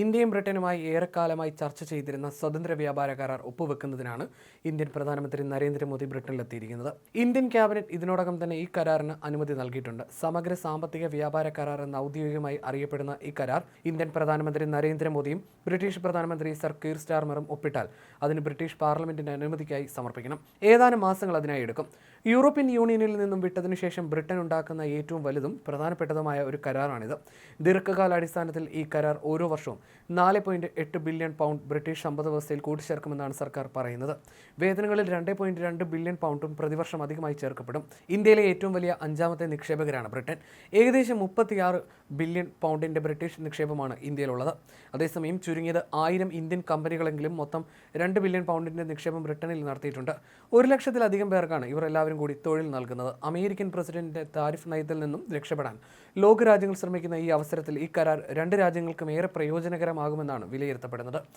ഇന്ത്യയും ബ്രിട്ടനുമായി ഏറെക്കാലമായി ചർച്ച ചെയ്തിരുന്ന സ്വതന്ത്ര വ്യാപാര കരാർ ഒപ്പുവെക്കുന്നതിനാണ് ഇന്ത്യൻ പ്രധാനമന്ത്രി നരേന്ദ്രമോദി ബ്രിട്ടനിലെത്തിയിരിക്കുന്നത്. ഇന്ത്യൻ ക്യാബിനറ്റ് ഇതിനോടകം തന്നെ ഈ കരാറിന് അനുമതി നൽകിയിട്ടുണ്ട്. സമഗ്ര സാമ്പത്തിക വ്യാപാര കരാർ എന്ന ഔദ്യോഗികമായി അറിയപ്പെടുന്ന ഈ കരാർ ഇന്ത്യൻ പ്രധാനമന്ത്രി നരേന്ദ്രമോദിയും ബ്രിട്ടീഷ് പ്രധാനമന്ത്രി സർ കീർ സ്റ്റാർമറും ഒപ്പിട്ടാൽ അതിന് ബ്രിട്ടീഷ് പാർലമെന്റിന്റെ അനുമതിക്കായി സമർപ്പിക്കണം. ഏതാനും മാസങ്ങൾ അതിനായി എടുക്കും. യൂറോപ്യൻ യൂണിയനിൽ നിന്നും വിട്ടതിനു ശേഷം ബ്രിട്ടൻ ഉണ്ടാക്കുന്ന ഏറ്റവും വലുതും പ്രധാനപ്പെട്ടതുമായ ഒരു കരാറാണിത്. ദീർഘകാലാടിസ്ഥാനത്തിൽ ഈ കരാർ ഓരോ വർഷവും നാല് പോയിന്റ് എട്ട് ബില്യൺ പൗണ്ട് ബ്രിട്ടീഷ് സമ്പദ് വ്യവസ്ഥയിൽ കൂട്ടിച്ചേർക്കുമെന്നാണ് സർക്കാർ പറയുന്നത്. വേതനങ്ങളിൽ രണ്ട് പോയിന്റ് രണ്ട് ബില്യൺ പൗണ്ടും പ്രതിവർഷം അധികമായി ചേർക്കപ്പെടും. ഇന്ത്യയിലെ ഏറ്റവും വലിയ അഞ്ചാമത്തെ നിക്ഷേപകരാണ് ബ്രിട്ടൻ. ഏകദേശം മുപ്പത്തിയാറ് ബില്യൺ പൗണ്ടിന്റെ ബ്രിട്ടീഷ് നിക്ഷേപമാണ് ഇന്ത്യയിലുള്ളത്. അതേസമയം ചുരുങ്ങിയത് ആയിരം ഇന്ത്യൻ കമ്പനികളെങ്കിലും മൊത്തം രണ്ട് ബില്യൺ പൗണ്ടിന്റെ നിക്ഷേപം ബ്രിട്ടനിൽ നടത്തിയിട്ടുണ്ട്. ഒരു ലക്ഷത്തിലധികം പേർക്കാണ് ഇവർ എല്ലാവരും കൂടി തൊഴിൽ നൽകുന്നത്. അമേരിക്കൻ പ്രസിഡന്റിന്റെ താരിഫ് നയത്തിൽ നിന്നും രക്ഷപ്പെടാൻ ലോകരാജ്യങ്ങൾ ശ്രമിക്കുന്ന ഈ അവസരത്തിൽ ഈ കരാർ രണ്ട് രാജ്യങ്ങൾക്കും ഏറെ പ്രയോജനകരമാകുമെന്നാണ് വിലയിരുത്തപ്പെടുന്നത്.